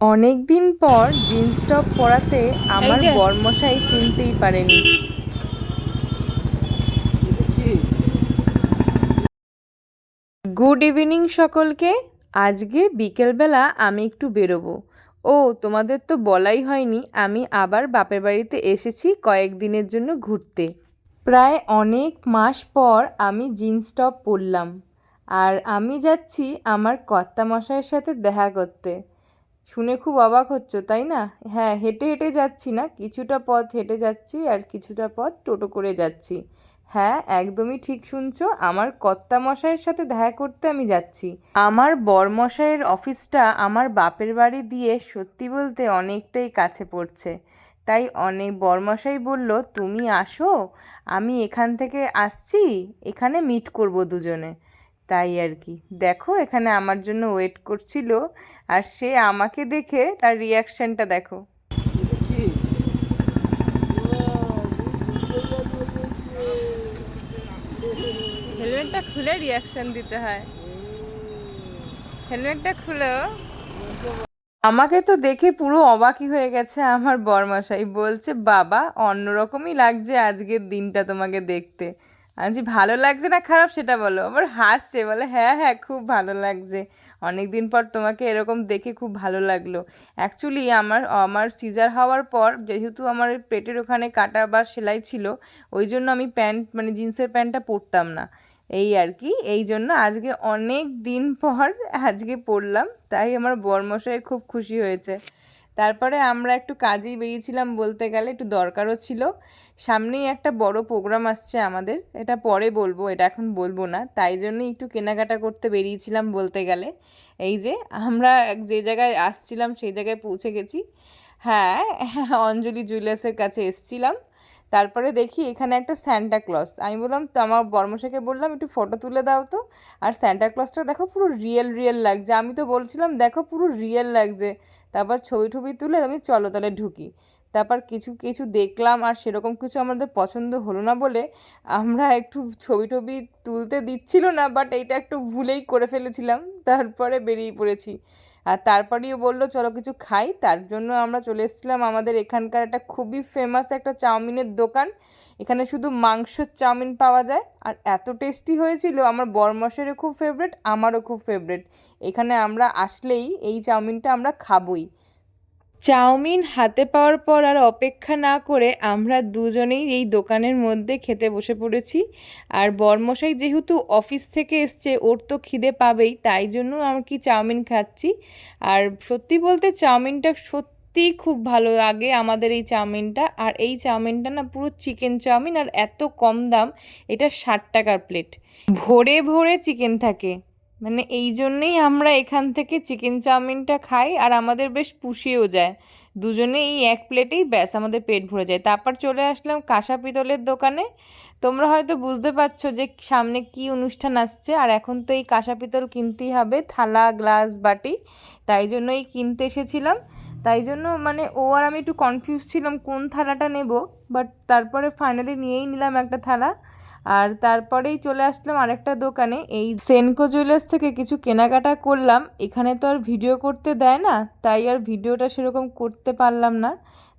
অনেক দিন পর জিন্স টপ পরাতে আমার। বরমশাই চিনতেই পারেনি। গুড ইভিনিং সকলকে। আজকে বিকেলবেলা আমি একটু বেরোবো। ও তোমাদের তো বলাই হয়নি আমি আবার বাপের বাড়িতে এসেছি কয়েকদিনের জন্য ঘুরতে। প্রায় অনেক মাস পর আমি জিন্স টপ পরলাম আর আমি যাচ্ছি আমার কর্তামশাইয়ের সাথে দেখা করতে। শুনে খুব অবাক হচ্ছ, তাই না? হ্যাঁ হেঁটে হেঁটে যাচ্ছি না। কিছুটা পথ হেঁটে যাচ্ছি আর কিছুটা পথ টোটো করে যাচ্ছি। হ্যাঁ একদমই ঠিক শুনছো, আমার কর্তামশাইয়ের সাথে দেখা করতে আমি যাচ্ছি। আমার বরমশাইয়ের অফিসটা আমার বাপের বাড়ি দিয়ে সত্যি বলতে অনেকটাই কাছে পড়ছে। তাই অনেক বরমশাই বলল, তুমি আসো, আমি এখান থেকে আসছি, এখানে মিট করব দুজনে। তাই আর কি। দেখো এখানে আমার জন্য ওয়েট করছিল আর সে আমাকে দেখে তার রিয়াকশনটা দেখো। হেলমেটটা খুলে রিয়াকশন দিতে হয়। হেলমেটটা খুলো। আমাকে তো দেখে পুরো অবাকই হয়ে গেছে আমার বরমশাই। বলছে বাবা অন্যরকমই লাগছে আজকের দিনটা তোমাকে দেখতে। আজ ভালো লাগছে না খারাপ সেটা বলো। আবার হাসছে, বলে হ্যাঁ হ্যাঁ খুব ভালো লাগছে। অনেক দিন পর তোমাকে এরকম দেখে খুব ভালো লাগল। অ্যাকচুয়ালি আমার আমার সিজার হওয়ার পর যেহেতু আমার পেটের ওখানে কাটা বা সেলাই ছিল, ওই জন্য আমি প্যান্ট মানে জিন্সের প্যান্টটা পরতাম না। এই আর কি, এই জন্য আজকে অনেক দিন পর আজকে পড়লাম তাই আমার বরমশাই খুব খুশি হয়েছে। তারপরে আমরা একটু কাজেই বেরিয়েছিলাম বলতে গেলে, একটু দরকারও ছিল। সামনেই একটা বড় প্রোগ্রাম আসছে আমাদের, এটা পরে বলব, এটা এখন বলব না। তাই জন্যই একটু কেনাকাটা করতে বেরিয়েছিলাম বলতে গেলে। এই যে, আমরা যে জায়গায় আসছিলাম, সেই জায়গায় পৌঁছে গেছি। হ্যাঁ অঞ্জলি জুয়েলার্সের কাছে এসছিলাম। তারপরে দেখি এখানে একটা স্যান্টা ক্লস আমি বললাম, তো আমার বর্মশাকে বললাম, একটু ফটো তুলে দাও তো। আর স্যান্টা ক্লসটা দেখো পুরো রিয়েল রিয়েল লাগছে। আমি তো বলছিলাম, দেখো পুরো রিয়েল লাগছে। তারপর ছবি টবি তুলে আমি চলো তাহলে ঢুকি। তারপর কিছু কিছু দেখলাম আর সেরকম কিছু আমাদের পছন্দ হলো না বলে আমরা একটু ছবি টবি তুলতে দিচ্ছিল না বাট এইটা একটু ভুলেই করে ফেলেছিলাম। তারপরে বেরিয়ে পড়েছি। আর তারপরেই বলল, চলো কিছু খাই। তার জন্য আমরা চলে এসেছিলাম আমাদের এখানকার একটা খুবই ফেমাস একটা চাউমিনের দোকান। এখানে শুধু মাংসের চাউমিন পাওয়া যায়। আর এত টেস্টি হয়েছিল, আমার বরমশেরও খুব ফেভারেট আমারও খুব ফেভারেট এখানে আমরা আসলেই এই চাউমিনটা আমরা খাবই। চাউমিন হাতে পাওয়ার পর আর অপেক্ষা না করে আমরা দুজনেই এই দোকানের মধ্যে খেতে বসে পড়েছি। আর বরমশাই যেহেতু অফিস থেকে এসছে, ওর তো খিদে পাবেই, তাই জন্য আমি কি চাউমিন খাচ্ছি? আর সত্যি বলতে চাউমিনটা সত্যিই খুব ভালো লাগে আমাদের এই চাউমিনটা। আর এই চাউমিনটা না পুরো চিকেন চাউমিন আর এত কম দাম, এটা ষাট টাকার প্লেট। ভরে ভরে চিকেন থাকে। মানে এই জন্যেই আমরা এখান থেকে চিকেন চাউমিনটা খাই আর আমাদের বেশ পুষিয়েও যায়। দুজনে এই এক প্লেটেই ব্যাস, আমাদের পেট ভরে যায়। তারপর চলে আসলাম কাঁসা পিতলের দোকানে। তোমরা হয়তো বুঝতে পারছ যে সামনে কি অনুষ্ঠান আসছে আর এখন তো এই কাঁসা পিতল কিনতেই হবে, থালা, গ্লাস, বাটি। তাই জন্যই কিনতে এসেছিলাম। তাই জন্য মানে ও আর আমি একটু কনফিউজ ছিলাম কোন থালাটা নেব। বাট তারপরে ফাইনালি নিয়েই নিলাম একটা থালা। আর তারপরেই চলে আসলাম আরেকটা দোকানে। এই সেনকো জুয়েলার্স থেকে কিছু কেনাকাটা করলাম। এখানে তো আর ভিডিও করতে দেয় না, তাই আর ভিডিওটা সেরকম করতে পারলাম না।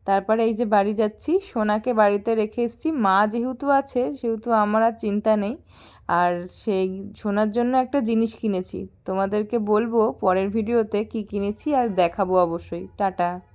তারপরে এই যে বাড়ি যাচ্ছি, সোনাকে বাড়িতে রেখে এসেছি। মা যেহেতু আছে, সেহেতু আমার আর চিন্তা নেই। আর সেই সোনার জন্য একটা জিনিস কিনেছি। তোমাদেরকে বলব, পরের ভিডিওতে কি কিনেছি আর দেখাবো অবশ্যই। টাটা।